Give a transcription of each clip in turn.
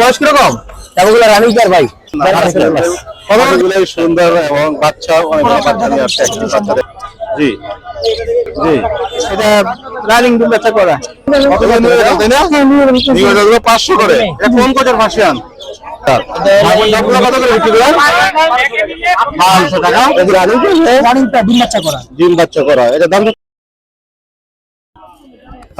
বয়স কীরকম? এগুলো রানিং পেয়ার ভাই। সুন্দর এবং বাচ্চা অনেক বাচ্চা নিয়ে আসছে জি। জি। এটা রানিং দুধ বাচ্চা করা। যাবে পাঁচশো কোচের করা। ডিম বাচ্চা করা। এটা দাম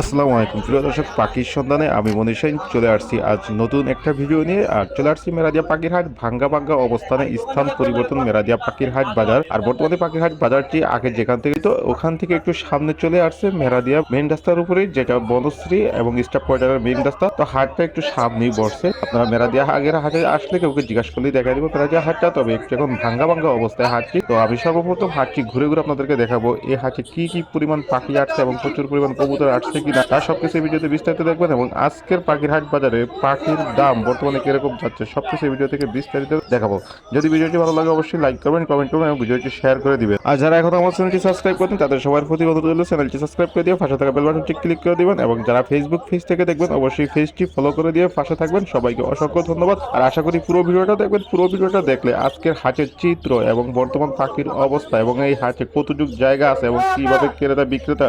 আসসালামু আলাইকুম। প্রিয় দর্শক, পাখির সন্ধানে আমি মনির সেন। চলে আসছি আজ নতুন একটা ভিডিও নিয়ে। আর চলে আসছি মেরাদিয়া পাখির হাট ভাঙ্গা ভাঙ্গা অবস্থানে স্থান পরিবর্তন মেরাদিয়া পাখির হাট বাজার। আর বর্তমানে পাখির হাট বাজারটি আগে যেখান থেকে তো ওখান থেকে একটু সামনে চলে আসছে মেরাদিয়া মেন রাস্তার উপরে, যেটা বনশ্রী এবং স্টাফ কোয়ার্টারের মেন রাস্তা। তো হাটটা একটু সামনেই বসছে আপনারা মেরাদিয়া আগের হাটে আসলে কেউকে জিজ্ঞাসা করলেই দেখা দিব মেরাদিয়া হাটটা। তবে একটু এখন ভাঙ্গা ভাঙ্গা অবস্থায় হাটটি। তো আমি সর্বপ্রথম হাটটি ঘুরে ঘুরে আপনাদেরকে দেখাবো। এই হাটে কি কি পরিমাণ পাখি আসছে এবং প্রচুর পরিমাণ কবুতর আসছে কিনা তার সবকিছু এই ভিডিওতে বিস্তারিত দেখবেন এবং আজকের পাখির হাট বাজারে পাখির দাম বর্তমানে কীরকম যাচ্ছে সবকিছু এই ভিডিও থেকে বিস্তারিত দেখাবো। যদি ভিডিওটি ভালো লাগে অবশ্যই লাইক করবেন কমেন্ট করবেন এবং ভিডিওটি শেয়ার করে দিবেন। আর যারা এখন আমার চ্যানেলটি সাবস্ক্রাইব করেন তাদের সবার প্রতি অনুরোধ রইল চ্যানেলটি সাবস্ক্রাইব করে দিয়ে পাশে থাকা বেল বাটনটি ক্লিক করে দিবেন এবং যারা ফেসবুক পেজ থেকে দেখবেন, অবশ্যই পেজটি ফলো করে দিয়ে পাশে থাকবেন। সবাইকে অসংখ্য ধন্যবাদ। আর আশা করি পুরো ভিডিওটা দেখবেন। পুরো ভিডিওটা দেখলে আজকের হাটের চিত্র এবং বর্তমান পাখির অবস্থা এবং এই হাটে কতটুক জায়গা আছে এবং কীভাবে ক্রেতা বিক্রেতা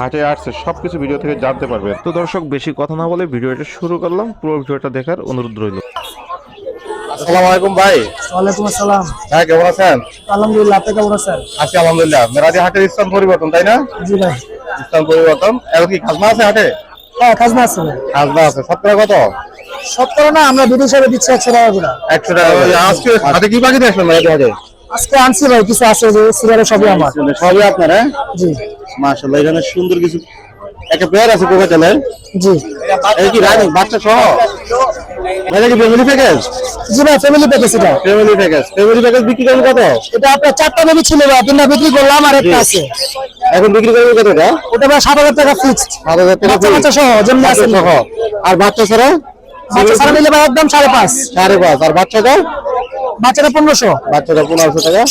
হাটে আসছে, সবকিছু ভিডিও থেকে জানতে পারবেন। তো দর্শক বেশি কথা না বলে ভিডিওটা শুরু করলাম। পুরো ভিডিওটা দেখার অনুরোধ রইল। আসসালামু আলাইকুম ভাই। ওয়ালাইকুম আসসালাম। হ্যাঁ কেমন আছেন? আলহামদুলিল্লাহ আপনি কেমন আছেন? আছি আলহামদুলিল্লাহ। মেরাদি হাটের স্থান পরিবর্তন তাই না? জি ভাই। স্থান পরিবর্তন। এখন কি খাজনা আছে হাটে? হ্যাঁ খাজনা আছে খাজনা আছে। সত্তর কত? সত্তর না আমরা বিদেশ হিসাবে দিচ্ছি একশো টাকা করে। একশো টাকা আজকে হাটে কি দেখলেন হাটে? আজকে আনছি ভাই কিছু আছে যে সিরিয়ালে সবই আমার। সবই আপনার হ্যাঁ? জি। মাশাআল্লাহ এখানে সুন্দর কিছু একটা পেয়ার আছে জি। এই কি রানি বাচ্চা সহ? এটা কি ফ্যামিলি প্যাকেজ জি ভাই ফ্যামিলি প্যাকেজ এটা। ফ্যামিলি প্যাকেজ ফ্যামিলি প্যাকেজ বিক্রি করেন কত? এটা আপনার চারটা বেবি ছিল ভাই তিনটা বিক্রি করলাম আর একটা আছে। এখন বিক্রি করবেন কত এটা? ওটা ভাই সাত হাজার টাকা ফিক্সড সাত হাজার টাকা বাচ্চা সহ জন্য আছে। সহ। আর বাচ্চা ছাড়া? বাচ্চা সারা মিলে ভাই একদম সাড়ে পাঁচ। সাড়ে পাঁচ। আর বাচ্চাটা? বাচ্চাটা পনেরোশো। বাচ্চাটা পনেরোশো টাকা।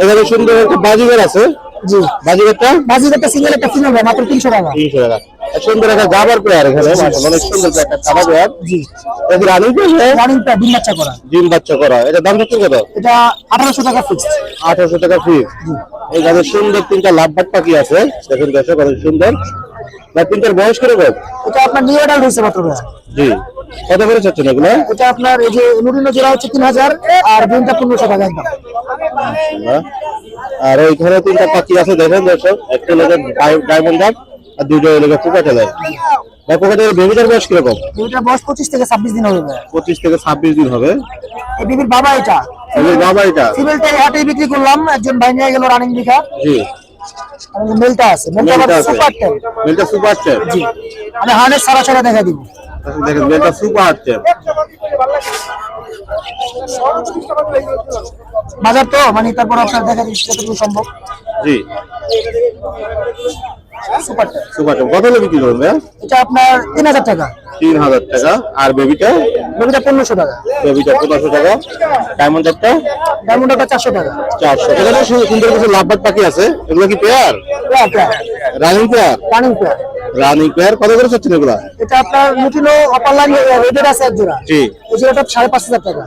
এখানে সুন্দর একটা বাজিগার আছে। জি। বাজিগারটা বাজির সিঙ্গেল একটা ফিমেল ভাই মাত্র তিনশো টাকা। তিনশো টাকা। আর সুন্দর একটা গাবার পেয়ার এখানে অনেক সুন্দর একটা কাবা পেয়ার জি। এটা রানিং পেয়ার রানিং পেয়ার ডিম বাচ্চা করা। ডিম বাচ্চা করা। এটা দাম কত? এটা আঠারোশো টাকা ফিক্সড আঠারোশো টাকা ফি এখানে সুন্দর তিনটা লাভবাট পাখি আছে। দেখুন দর্শক অনেক সুন্দর। না তিনটার বয়স করে কত? এটা আপনার নিউ অ্যাডাল্ট হয়েছে মাত্র জি। কত করে চাচ্ছেন এগুলো? এটা আপনার এই যে নুরিনো জোড়া হচ্ছে তিন হাজার আর গ্রিনটা পনেরোশো টাকা একদম। আর ওইখানে তিনটা পাখি আছে দেখেন দর্শক একটা লেগে ডায়মন্ড ডাক আর দুটো লেগে পোকাটেলের ভাই পোকাটেলের বেবিটার বয়স কীরকম? এটা বয়স পঁচিশ থেকে ছাব্বিশ দিন হবে। ভাই পঁচিশ থেকে ছাব্বিশ দিন হবে। এই বিবির বাবা এটা। বাবা এটা। হাটে বিক্রি করলাম একজন ভাই নিয়ে গেল রানিং জি। মেলটা আছে। মেলটা। সুপার টেম মেলটা সুপার টেপ জি। আমি হার্নেস সারা সারা দেখা দিব। দেখেন মেলটা সুপার বাজার তো মানে তারপর আপনার দেখা দিচ্ছি যতটুকু সম্ভব। জি। সুপার টেম কত হলে বিক্রি এটা আপনার তিন হাজার টাকা। তিন হাজার টাকা। আর বেবিটা? বেবিটা পনেরোশো টাকা। বেবিটা পনেরোশো টাকা। ডায়মন্ড একটা ডায়মন্ড একটা চারশো টাকা। চারশো। এখানে সু- সুন্দর কিছু লাভবাদ পাখি আছে। এগুলো কি pair running pair running pair running pair কত করে চাচ্ছেন এগুলো? এটা আপনার লুটিনো অপার লাইন রেডের আছে এক জোড়া। জি। এই জোড়াটা সাড়ে পাঁচ হাজার টাকা।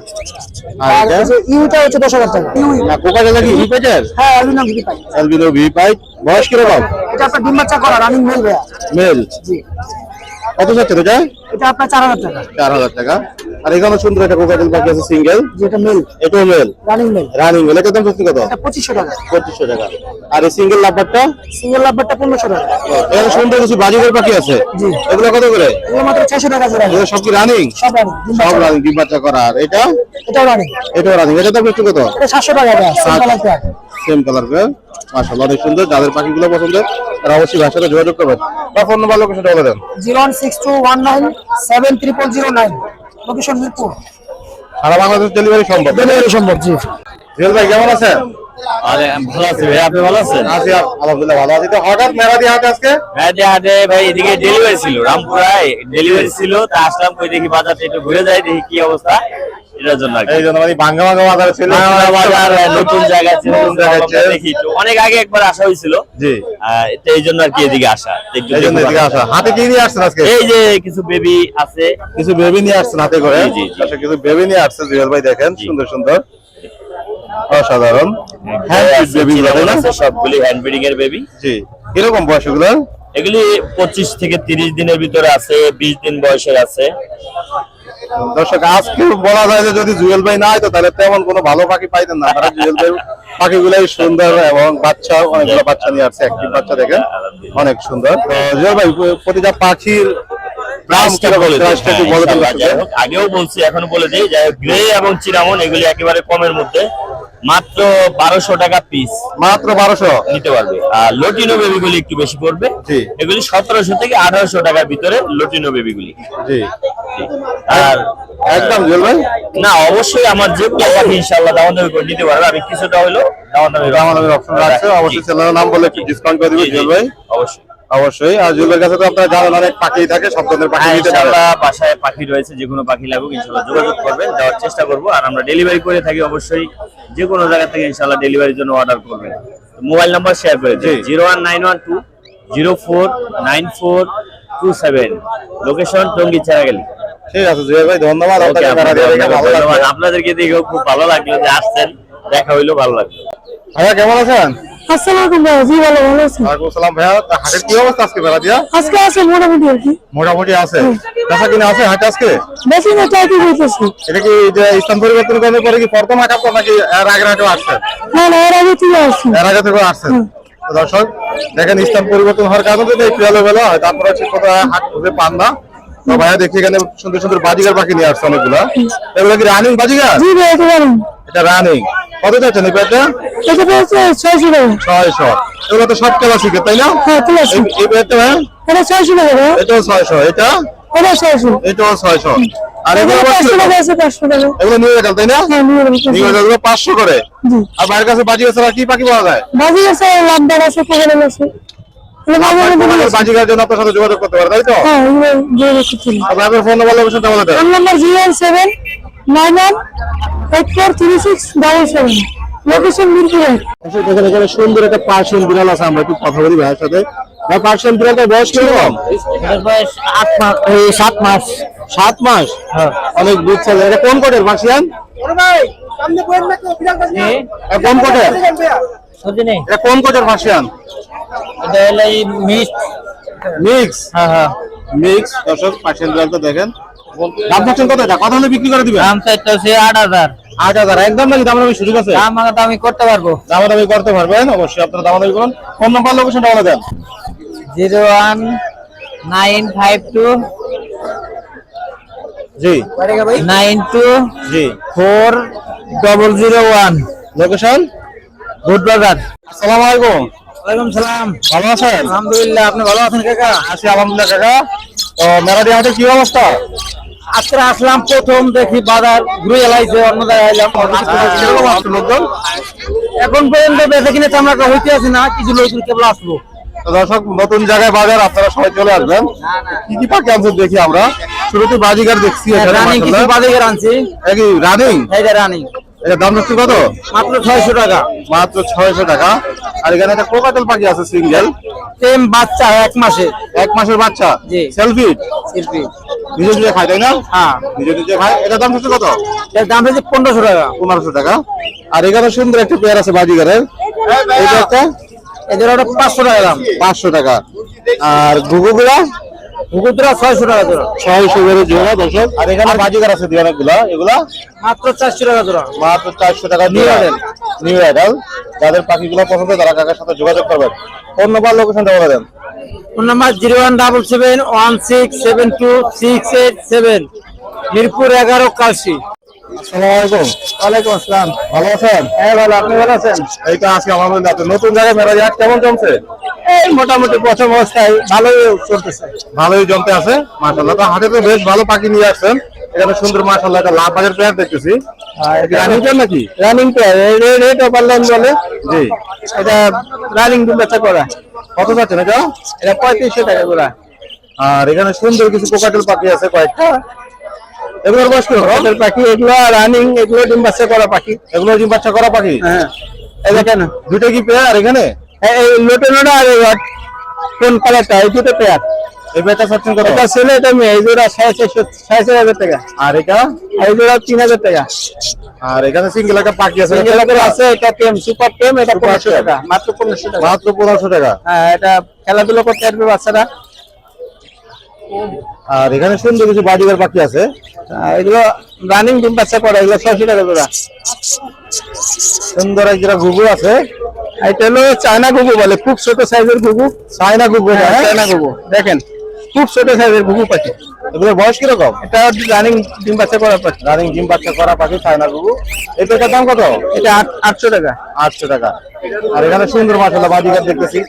আর এটা? ইউটা হচ্ছে দশ হাজার টাকা। ইউ না কোকাটেল কি ভি পেটার হ্যাঁ অ্যালুমিনিয়াম ভি পাই অ্যালবিনো ভি পাইপ। বয়স কীরকম? এটা আপনার ডিম বাচ্চা করা রানিং মেল ভাইয়া মেল জি। কত চাচ্ছেন এটা? এটা আপনার চার হাজার টাকা। চার হাজার টাকা। আর এখানে সুন্দর একটা কোকাটেল পাখি আছে সিঙ্গেল যেটা মেল এটাও male running male running male এটার দাম কত? এটা পঁচিশশো টাকা। পঁচিশশো টাকা। আর এই সিঙ্গেল লাভবারটা? সিঙ্গেল লাভবারটা পনেরোশো টাকা। এখানে সুন্দর কিছু বাজিগর পাখি আছে। এগুলো কত করে? এগুলো মাত্র ছয়শো টাকা জোড়া এগুলো সব কি রানিং সব রানিং ডিম সব বাচ্চা। রানিং ডিম বাচ্চা করা। আর এটা? এটাও রানিং এটাও রানিং এটা দাম কত? এটা সাতশো টাকা এটা সেম কালার অনেক সুন্দর। যাদের পাখিগুলো পছন্দ তারা অবশ্যই সাথে যোগাযোগ করবেন। বা ফোন নাম্বার লোকেশনটা বলে দেন। Zero one six two one nine seven triple zero nine location Mirpur. সারা বাংলাদেশ ডেলিভারি সম্ভব। ডেলিভারি সম্ভব জি। জুয়েল ভাই কেমন আছেন? আরে ভালো আছি ভাই আপনি ভালো আছেন? আছি আপ- আলহামদুলিল্লাহ ভালো আছি। তো হঠাৎ মেরাদি হাট আজকে? হাটে ভাই এদিকে ডেলিভারি ছিল রামপুরায় ডেলিভারি ছিল। তা আসলাম কই দেখি বাজারটা একটু ঘুরে যাই দেখি কি অবস্থা। এটার জন্য এই জন্য মানে ভাঙ্গা ভাঙ্গা বাজারে ছিল। বাজার নতুন জায়গা ছিল নতুন জায়গায় আমরা ছিল। দেখি তো। অনেক আগে একবার আসা হয়েছিল। জি। এই জন্য আর কি এদিকে আসা। এই জন্য এদিকে আসা। হাতে কি নিয়ে আসছেন আজকে? এই যে কিছু বেবি আছে। কিছু বেবি নিয়ে আসছেন হাতে করে? জি, জি। আচ্ছা, কিছু বেবি নিয়ে আসছে জুয়েল ভাই দেখেন। সুন্দর সুন্দর। অসাধারণ। হ্যাঁ বেবি আছে, সবগুলি হ্যান্ড ব্রিডিং এর বেবি জি। কীরকম বয়স এগুলো? এগুলি পঁচিশ থেকে তিরিশ দিনের ভিতরে আছে বিশ দিন বয়সের আছে। দর্শক আজকে বলা যায় যে যদি জুয়েল ভাই না হয়তো তাহলে তেমন কোনো ভালো পাখি পাইতেন না। তারা জুয়েল ভাই পাখিগুলাই সুন্দর এবং বাচ্চা অনেকগুলো বাচ্চা নিয়ে আসছে একটি বাচ্চা দেখেন অনেক সুন্দর। তো জুয়েল ভাই প্রতিটা পাখির আগেও বলছি এখন বলে দিই গ্রে এবং চিরামন এগুলি একেবারে কমের মধ্যে। মাত্র বারোশো টাকা পিস মাত্র বারোশো। নিতে পারবে। আর লটিনো বেবিগুলি একটু বেশি পড়বে। এগুলি সতেরোশো থেকে আঠারোশো টাকার ভিতরে লটিনো বেবিগুলি জি। আর একদম ভাই? না অবশ্যই আমার যে কোনো পাখি ইনশাল্লাহ দাম দামি করে নিতে পারবে। আমি কিছুটা হলো দাম দামি আমাদের অপশন রাখছে অবশ্যই চ্যানেলের নাম বলে একটু ডিসকাউন্ট করে দিবেন জুয়েল ভাই? অবশ্যই। অবশ্যই। আর জুয়েলের কাছে তো আপনারা জানেন অনেক পাখি থাকে সব ধরনের পাখি হ্যাঁ নিতে ইনশাল্লাহ বাসায় পাখি রয়েছে যে কোনো পাখি লাগুক ইনশাল্লাহ যোগাযোগ করবেন দেওয়ার চেষ্টা করব। আর আমরা ডেলিভারি করে থাকি অবশ্যই। যে কোনো জায়গা থেকে ইনশাল্লাহ ডেলিভারির জন্য অর্ডার করবেন। মোবাইল নাম্বার শেয়ার করে দিন। Zero one nine one two zero four nine four two seven location Tongi Cheragali. ঠিক আছে জুয়েল ভাই ধন্যবাদ আপনাদেরকে দেখেও খুব ভালো লাগল যে আসছেন দেখা হইল ভালো লাগল। ভাইয়া কেমন আছেন? আসসালামু আলাইকুম ভালো ভালো আছি ওয়ালাইকুম আসসালাম ভাইয়া। হাটের কি অবস্থা আজকে বেলা দিয়া? আজকে আছে মোটামুটি আর কি। মোটামুটি আছে। কাঁচা কিনা আছে হাটে আজকে? বেশি না তাই কি বলতেছি? এটা কি যে স্থান পরিবর্তন করার পরে কি প্রথম নাকি এর আগে হাটেও আসছেন না না এর আগে তুই আসছি। এর আগে থেকে আসছেন দর্শক দেখেন স্থান পরিবর্তন হওয়ার কারণে হয় হচ্ছে কোথাও হাট খুঁজে পান না। তো ভাইয়া দেখি এখানে সুন্দর সুন্দর বাজিগার পাখি নিয়ে আসছে অনেকগুলা। এগুলো কি রানিং বাজিগার? জি ভাই এটা বলুন এটা রানিং কত এই এটা পড়ছে ছয়শো টাকা। ছয়শো। এগুলো তো সব তাই না? হ্যাঁ আছে এই- পেটটা হ্যাঁ এটা ছয়শো টাকা ভাই এটাও ছয়শো। এটা? এটা ছয়শো। এটাও ছয়শো। আর এগুলো এগুলো আবার পাঁচশো কীরকম? টাকা আছে পাঁচশো টাকা। এগুলো নিয়ে গেল তাই না? হ্যাঁ নিয়ে যাব নিয়ে গেল এগুলো পাঁচশো করে। জি। আর বাইরের কাছে বাজি ছাড়া কি পাখি পাওয়া যায়? বাজি আছে লাভবার আছে আছে। বাজিকার জন্য আপনার সাথে যোগাযোগ করতে পারে তাই তো? হ্যাঁ এগুলো দিয়ে রেখেছি আপনার ফোন নাম্বার লোকেশনটা বলে দেন phone number zero seven nine one eight four three six double seven. Location Mirpur. এক। এখানে এখানে সুন্দর একটা পার্সিয়ান বিড়াল আছে আমরা একটু কথা বলি ভাইয়ের সাথে। ভাই পার্সিয়ান বিড়ালটার বয়স কীরকম? আট মাস এই সাত মাস। সাত মাস? অনেক দুধ এটা কোন কোটের পার্সিয়ান? এটা কোন কোটের? এটা কোন কোটের পার্সিয়ান? এটা হলো এই মিস্ট মিক্স হ্যাঁ হ্যাঁ। মিক্স দর্শক পার্সিয়ান বিড়ালটা দেখেন। দাম পাচ্ছেন কত এটা? কত হলে বিক্রি করে দিবেন? দাম চাইতে হচ্ছে আট হাজার। আট হাজার। একদম নাকি দাম দামি সুযোগ আছে? দাম আমি করতে পারব। দামাদামি করতে পারবেন। অবশ্যই আপনারা দামাদামি করুন। ফোন নাম্বার লোকেশনটা বলে দেন। Zero one nine five two জি। নাইন টু জি। Four double zero one. Location Budhbazar. আসসালামু আলাইকুম। ওয়ালাইকুম সালাম। ভালো আছেন? আলহামদুলিল্লাহ আপনি ভালো আছেন কাকা? আছি আলহামদুলিল্লাহ কাকা। তো মেরাদি হাটের কি অবস্থা? আজকে আসলাম প্রথম দেখি বাজার ঘুরে এলাইছে অন্য জায়গায় লোকজন? এখন পর্যন্ত বেঁচে কিনে চামড়া হইতে আছে না কিছু লোক কেবল আসব দর্শক নতুন জায়গায় বাজার আপনারা সবাই চলে আসবেন। কি কি পাখি আনছেন দেখি আমরা? শুরুতে বাজিগার দেখছি রানিং কিছু মাশাআল্লাহ। বাজারে আনছি। রানিং এইটা রানিং এটা দাম হচ্ছে কত? মাত্র ছয়শো টাকা। মাত্র ছয়শো টাকা। আর এখানে একটা কোকাটেল পাখি আছে সিঙ্গেল। সেম বাচ্চা এক মাসে এক মাসের বাচ্চা। সেলফি? শিল্পী নিজে নিজে খায় তাই না? হ্যাঁ। নিজে নিজে খায়। এটা দাম হচ্ছে কত? এর দাম হচ্ছে পনেরোশো টাকা। পনেরোশো টাকা। আর এখানে সুন্দর একটা পেয়ার আছে বাজিগারের। এটা একটা? এদের ওটা পাঁচশো টাকা দাম। পাঁচশো টাকা। আর ঘুঘুগুলা হুকুতরা ছয়শো টাকা জোড়া। ছয়শো করে জোড়া দর্শক আর এখানে বাজিগার আছে দিয়ে অনেকগুলা। এগুলা মাত্র চারশো টাকা জোড়া। মাত্র চারশো টাকা নিউ আইডাল নিউ আইডাল যাদের পাখিগুলো পছন্দ তারা কাকার সাথে যোগাযোগ করবেন। ফোন নাম্বার লোকেশনটা বলে দেন। Phone number zero one double seven one six seven two six eight seven. Mirpur এগারো কাশি ভালো আছেন? হ্যাঁ ভালো। আপনি ভালো আছেন? এই তো আজকে আমার মধ্যে নতুন জায়গায় মেরা যাক কেমন জমছে এই মোটামুটি প্রথম অবস্থায় ভালোই চলতেছে। ভালোই জমতে আছে মাশাল্লাহ তো হাটে তো বেশ ভালো পাখি নিয়ে আসছেন। এখানে সুন্দর মাশাল্লাহ একটা লাভ বাজার পেয়ার দেখতেছি। রানিং পেয়ার নাকি? Running pair. রেট অপারলাইন বলে। জি। এটা রানিং বেচা করা। কত যাচ্ছেন এটা? এটা পঁয়ত্রিশশো টাকা করে। আর এখানে সুন্দর কিছু কোকাটেল পাখি আছে কয়েকটা। এগুলোর বয়স কি রকম? পাখি এগুলো রানিং এগুলো ডিম বাচ্চা করা পাখি। এগুলো ডিম বাচ্চা করা পাখি? হ্যাঁ। এই দেখেন। দুটো কি পেয়ার এখানে? এই- আর এই কোন কালারটা? এই দুটো পেয়ার এই পেয়ারটা চাচ্ছেন কত? এটা ছেলে এটা মেয়ে। এই জোড়া সাড়ে চারশো সাড়ে চার হাজার টাকা। আর এটা? এই জোড়া তিন হাজার টাকা। আর এখানে সিঙ্গেল একটা পাখি আছে। সিঙ্গেল করে আছে এটা টেম সুপার টেম এটা Super পনেরোশো টেম। টাকা। মাত্র টাকা। মাত্র টাকা। হ্যাঁ এটা খেলাধুলা করতে বাচ্চারা। আর এখানে সুন্দর কিছু বাড়িঘর পাখি আছে। এগুলো রানিং ডিম বাচ্চা করে এগুলো ছয়শো টাকা জোড়া। সুন্দর এক যেটা ঘুঘু আছে। এটা হলো চায়না গুগু বলে খুব ছোট সাইজের গুগু চায়না ঘুঘু হ্যাঁ, চায়না গুগু দেখেন খুব ছোট সাইজের ঘুঘু পাখি। এগুলোর বয়স কীরকম? এটা রানিং ডিম বাচ্চা করা পাখি। রানিং ডিম বাচ্চা করা পাখি চায়না ঘুঘু। এটার দাম কত? এটা আট- আটশো টাকা। আটশো টাকা। আর এখানে সুন্দর মাসাল্লাহ বাদিকার দেখতেছি।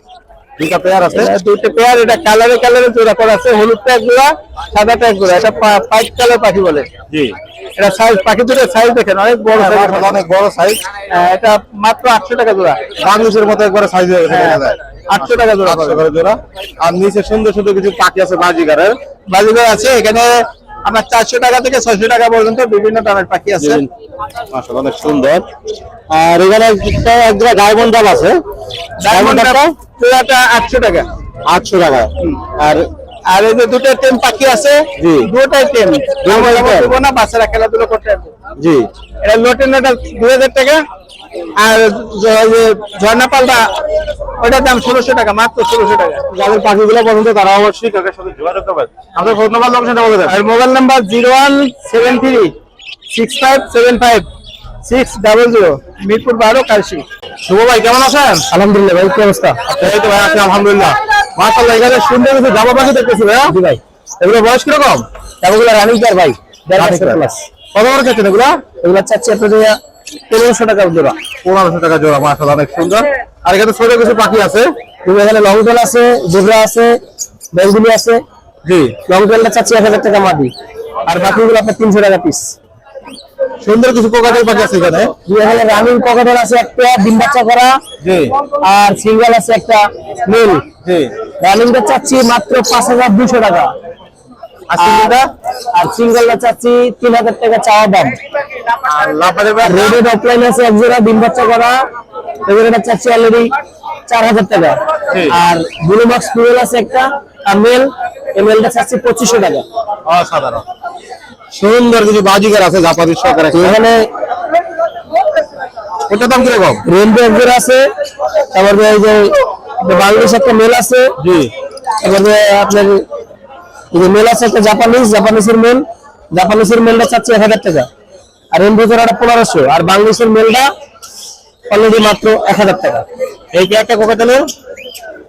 দুইটা পেয়ার আছে। দুটো পেয়ার এটা কালারে কালারে জোড়া করা আছে হলুদ ট্যাগ জোড়া সাদা ট্যাগ জোড়া এটা পাইপ কালার পাখি বলে। জি। এটা সাইজ পাখি দুটো সাইজ দেখেন অনেক বড় হ্যাঁ, size মাশাআল্লাহ, অনেক বড় সাইজ এটা মাত্র আটশো টাকা জোড়া। বাংলাদেশের মতো একবারে সাইজ হয়ে গেছে হ্যাঁ। আটশো টাকা জোড়া আটশো করে জোড়া। আর নিচে সুন্দর সুন্দর কিছু পাখি আছে বাজিকারের বাজিগার আছে এখানে আপনার চারশো টাকা থেকে ছয়শো টাকা পর্যন্ত বিভিন্ন দামের পাখি আছে। অনেক সুন্দর। আর এখানে একটা এক ডায়মন্ড ডাব আছে। ডায়মন্ড জোড়াটা আটশো টাকা। আটশো টাকা। আর আর এই যে দুটো টেম পাখি আছে জি। দুটাই টেম। দেবো না বাচ্চারা খেলাধুলা করতে জি। এটা লোটেন ওটা দুই হাজার টাকা। আর ঝর্ণা পালটা ওটার দাম ষোলোশো টাকা মাত্র ষোলোশো টাকা। যাদের পাখিগুলো পছন্দ তারা অবশ্যই কাকের সাথে যোগাযোগ করবেন। আপনার ফোন নাম্বার লোকেশনটা বলে দেন আর mobile number zero one seven three six five seven five six double zero Mirpur বারো কালসি শুভ ভাই কেমন আছেন? আলহামদুলিল্লাহ ভাই কি অবস্থা? এই তো ভাই আছি আলহামদুলিল্লাহ। মাশাআল্লাহ এখানে সুন্দর কিছু জামা পাখি দেখতেছি ভাইয়া। জি ভাই। এগুলো বয়স কীরকম? এগুলো রানিং কার ভাই আচ্ছা। প্লাস কত করে চাচ্ছেন এগুলো? এগুলো চাচ্ছি আপনাদের পনেরোশো টাকা জোড়া। পনেরোশো টাকা জোড়া মাশাআল্লাহ অনেক সুন্দর। আর এখানে ছোট কিছু পাখি আছে? তুমি এখানে লং টেল আছে জেব্রা আছে বেঙ্গুলি আছে। জি। লং টেলটা চাচ্ছি এক হাজার টাকা মাটি। আর বাকিগুলো আপনার তিনশো টাকা পিস সুন্দর কিছু পকেটের পাখি আছে এখানে। এখানে রানিং পকেটের আছে একটা ডিম বাচ্চা করা জি। আর সিঙ্গেল আছে একটা মেল জি। রানিংটা চাচ্ছি মাত্র পাঁচ হাজার দুশো টাকা। আর সিঙ্গেলটা আর সিঙ্গেলটা চাচ্ছি তিন হাজার টাকা চাওয়া দাম আর লাফাদের পাখি রেডেড অফলাইন আছে এক জোড়া ডিম বাচ্চা করা। এগুলোটা চাচ্ছি অলরেডি চার হাজার টাকা। আর ব্লু আছে একটা আর মেল চাচ্ছি পঁচিশশো টাকা। অসাধারণ। সুন্দর কিছু বাজিকার আছে জাপানি সরকার এখানে ওটার দাম কীরকম? রেলওয়ে এক আছে তারপরে এই যে বাংলাদেশ একটা মেল আছে জি। তারপরে আপনার এই যে মেল আছে একটা জাপানিজ জাপানিজের মেল জাপানিজের মেলটা চাচ্ছে এক হাজার টাকা। আর রেনবো জোড়াটা পনেরোশো আর বাংলাদেশের মেলটা অলরেডি মাত্র এক হাজার টাকা। এই কি একটা কোকাতেলের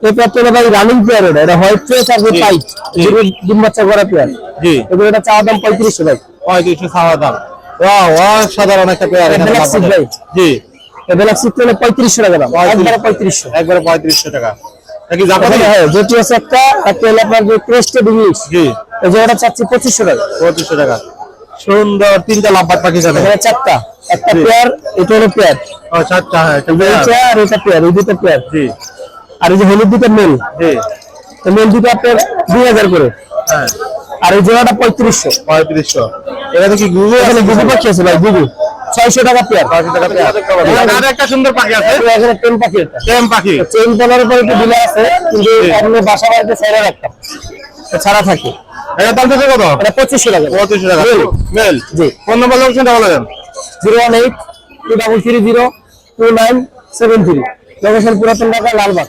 এই পেয়ারটা ভাই রানিং পেয়ার এটা এটা হোয়াইট ফেস আর জি, ডিম বাচ্চা করা পেয়ার জি। এগুলো এটা চাওয়া দাম পঁয়ত্রিশশো ভাই। পঁয়ত্রিশশো খাওয়া দাম। ওয়াও অসাধারণ একটা পেয়ার ভাই। জি। পঁয়ত্রিশশো টাকা দাম। একবারে পঁয়ত্রিশশো। একবারে পঁয়ত্রিশশো টাকা। এটা কি জাপানি হ্যাঁ যেটি আছে একটা একটা হলো আপনার যে ক্রেস্টেড ইংলিশ জি। এই যে ওটা চাচ্ছি পঁচিশশো টাকা। পঁয়ত্রিশশো টাকা। সুন্দর তিনটা লাভবাদ পাখি যাবে। এখানে চারটা। একটা পেয়ার এটা হলো পেয়ার ও চারটা হ্যাঁ একটা পেয়ার। আর এটা পেয়ার এই দুটো পেয়ার জি। আর এই যে হলুদ দুটো মেল। মেল দুটো আপনার দুই হাজার করে। হ্যাঁ। আর এই জোড়াটা পঁয়ত্রিশশো। পঁয়ত্রিশশো। এখানে কি গুগল এখানে গুগু। পাখি আছে ভাই গুগু। ছয়শো টাকা পেয়ার। পাখি টাকা পেয়ার। একটা সুন্দর পাখি আছে। এখানে টেন পাখি এটা। টেম পাখি। চেইন পলার উপর একটু ডিলে আছে কিন্তু এমনি বাসা বাড়িতে ছেড়ে রাখতাম। ছাড়া থাকে। এটার দাম দিচ্ছে কত? এটা পঁচিশশো টাকা। পঁয়ত্রিশশো টাকা। মেল। মেল। জি। ফোন নম্বর লোকেশনটা বলে দেন। Zero one eight two double three zero two nine seven three. Location পুরাতন ঢাকা লালবাগ।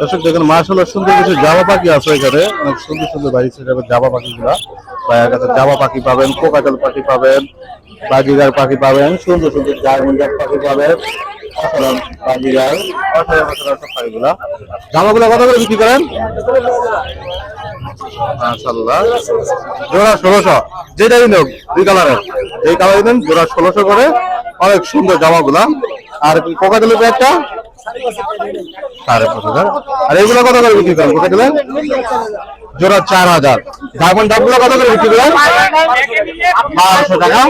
দর্শক, দেখেন মার্শাল্লাহ সুন্দর কিছু জামা পাখি আছে এখানে। অনেক সুন্দর সুন্দর বাড়ি সেটাবে জামা পাখি গুলা ভাইয়ের কাছে জামা পাখি পাবেন, কোকাটেল পাখি পাবেন, বাজিগার পাখি পাবেন, সুন্দর সুন্দর ডায়মন্ডার পাখি পাবেন। পাখিগুলা। বিক্রি করেন? জোড়া নোক দুই এই ষোলোশো করে। অনেক সুন্দর জামাগুলা। আর কোকাটেলের প্যাকটা সাড়ে পাঁচ হাজার। আর এগুলো কত করে বিক্রি করেন? কোথায় জোড়া চার হাজার। ডায়মন্ড ডাবগুলো কত করে বিক্রি বারোশো টাকা।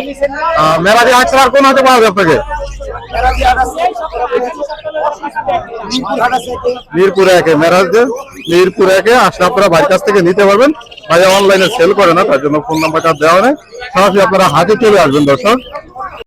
আট আর কোন হাতে আপনাকে? মিরপুর একে মেরাজদের মিরপুর একে। আসলে আপনারা ভাইয়ের কাছ থেকে নিতে পারবেন। ভাইয়া অনলাইনে সেল করে না, তার জন্য ফোন নাম্বারটা দেওয়া নেই। সরাসরি আপনারা হাতে চলে আসবেন, দর্শক।